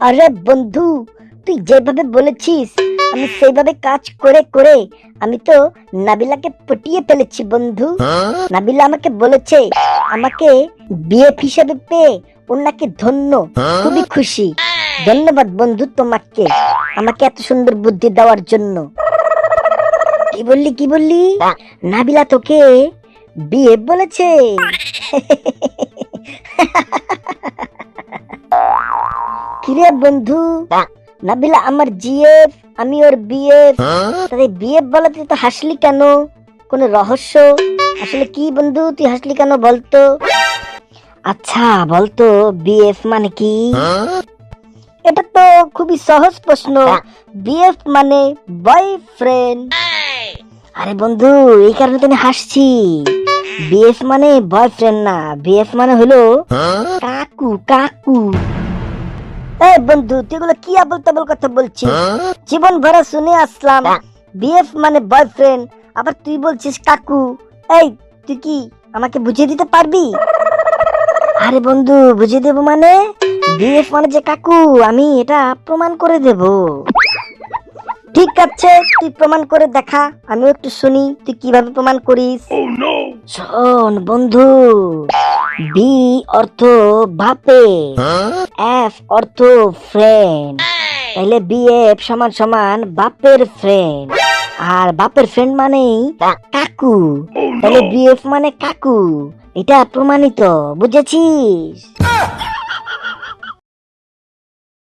আরে বন্ধু তুই যেভাবে বলেছিস আমি সেইভাবে কাজ করে করে আমি তো নাবিলাকে পটিয়ে ফেলেছি বন্ধু। নাবিলা আমাকে বলেছে আমাকে বিয়ে হিসেবে পেয়ে ওর নাকি ধন্য। খুবই খুশি। ধন্যবাদ বন্ধু তোমাকে আমাকে এত সুন্দর বুদ্ধি দেওয়ার জন্য। কি বললি কি বললি? নাবিলা তোকে বিয়ে বলেছে। কিরে বন্ধু? নাবিলা আমার জিএফ আমি ওর বিএফ। তাহলে বিএফ বলাতে তো হাসলি কেন? কোন রহস্য? আসলে কি বন্ধু তুই হাসলি কেন বলতো? আচ্ছা বলতো বিএফ মানে কি? এটা তো খুবই সহজ প্রশ্ন। বিএফ মানে বয়ফ্রেন্ড। আরে বন্ধু এই কারণে তো আমি হাসছি। বিএফ মানে বয়ফ্রেন্ড না বিএফ মানে হলো কাকু কাকু। এই বন্ধু তুই এগুলো কি আবল তাবল কথা বলছিস? জীবন ভরা শুনে আসলাম। বিএফ মানে বয়ফ্রেন্ড আবার তুই বলছিস কাকু। এই তুই কি আমাকে বুঝিয়ে দিতে পারবি? আরে বন্ধু বুঝিয়ে দেবো মানে? বিএফ মানে যে কাকু আমি এটা প্রমাণ করে দেব। ঠিক আছে তুই প্রমাণ করে দেখা আমিও একটু শুনি তুই কীভাবে প্রমাণ করিস? শোন বন্ধু। বি অর্থ বাপে এফ অর্থ ফ্রেন্ড তাহলে বিএফ সমান সমান বাপের ফ্রেন্ড আর বাপের ফ্রেন্ড মানেই কাকু। তাহলে বিএফ মানে কাকু। এটা প্রমাণিত বুঝেছিস?